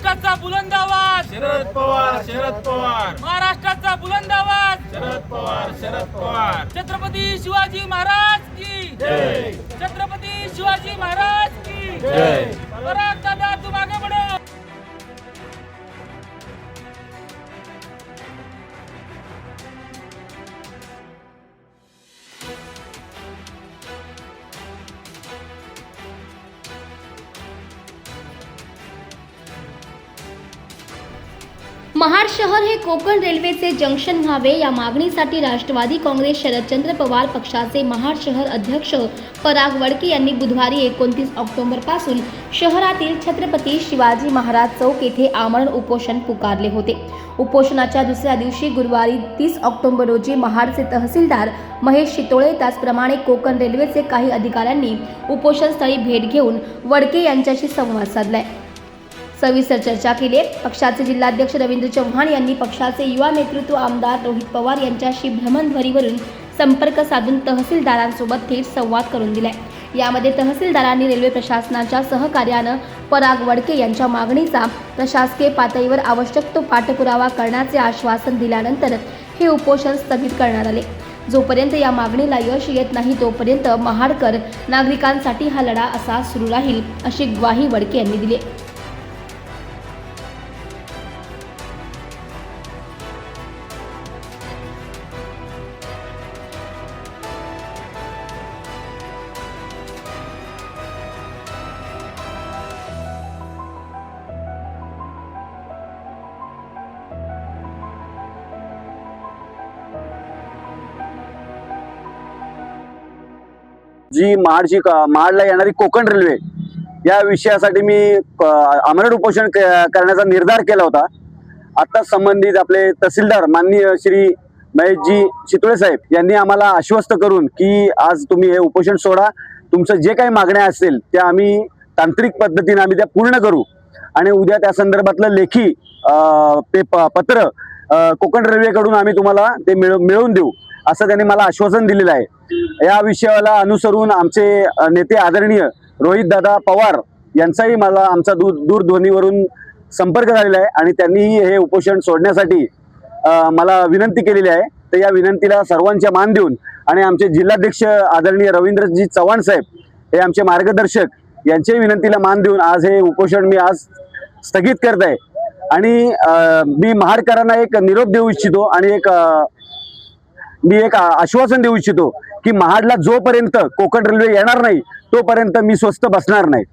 महाराष्ट्राचा बुलंद आवाज. शरद पवार शरद पवार. महाराष्ट्राचा बुलंद आवाज. शरद पवार शरद पवार. छत्रपती शिवाजी महाराज की. जय. छत्रपती शिवाजी महाराज की. जय. महाड शहर हे कोकण रेल्वेचे जंक्शन व्हावे. या मागणीसाठी राष्ट्रवादी काँग्रेस शरदचंद्र पवार पक्षाचे महाड शहर अध्यक्ष पराग वडके यांनी बुधवारी एकोणतीस ऑक्टोबरपासून शहरातील छत्रपती शिवाजी महाराज चौक येथे आमरण उपोषण पुकारले होते. उपोषणाच्या दुसऱ्या दिवशी गुरुवारी तीस ऑक्टोबर रोजी महाडचे तहसीलदार महेश शितोळे त्याचप्रमाणे कोकण रेल्वेचे काही अधिकाऱ्यांनी उपोषणस्थळी भेट घेऊन वडके यांच्याशी संवाद साधलाय. सविस्तर चर्चा केली पक्षाचे जिल्हाध्यक्ष रवींद्र चव्हाण यांनी पक्षाचे युवा नेतृत्व आमदार रोहित पवार यांच्याशी भ्रमणध्वरीवरून संपर्क साधून तहसीलदारांसोबत थेट संवाद करून दिलाय. यामध्ये तहसीलदारांनी रेल्वे प्रशासनाच्या सहकार्यानं पराग वडके यांच्या मागणीचा प्रशासकीय पातळीवर आवश्यक तो पाठपुरावा करण्याचे आश्वासन दिल्यानंतर हे उपोषण स्थगित करण्यात आले. जोपर्यंत या मागणीला यश येत नाही तोपर्यंत महाडकर नागरिकांसाठी हा लढा असा सुरू राहील अशी ग्वाही वडके यांनी दिली जी महाडची क- महाडला येणारी कोकण रेल्वे या विषयासाठी मी आमरण उपोषण क- करण्याचा निर्धार केला होता. आता संबंधित आपले तहसीलदार माननीय श्री महेशजी चितुळे साहेब यांनी आम्हाला आश्वस्त करून की आज तुम्ही हे उपोषण सोडा तुमचं जे काही मागण्या असतील त्या आम्ही तांत्रिक पद्धतीने आम्ही त्या पूर्ण करू. आणि उद्या त्या संदर्भातलं लेखी पेप ते प- पत्र कोकण रेल्वेकडून आम्ही तुम्हाला ते मिळ मिळवून देऊ. असं त्यांनी मला आश्वासन दिलेलं आहे. या विषयाला अनुसरून आमचे नेते आदरणीय रोहितदादा पवार यांचाही मला आमचा दूर दूरध्वनीवरून संपर्क झालेला आहे आणि त्यांनीही हे उपोषण सोडण्यासाठी मला विनंती केलेली आहे. तर या विनंतीला सर्वांच्या मान देऊन आणि आमचे जिल्हाध्यक्ष आदरणीय रवींद्रजी चव्हाण साहेब हे आमचे मार्गदर्शक यांच्याही विनंतीला मान देऊन आज हे उपोषण मी आज स्थगित करत आहे. आणि मी महाडकरांना एक निरोप देऊ इच्छितो आणि एक मी एक आश्वासन देऊ इच्छितो की महाडला जोपर्यंत कोकण रेल्वे येणार नाही तोपर्यंत मी स्वस्त बसणार नाही.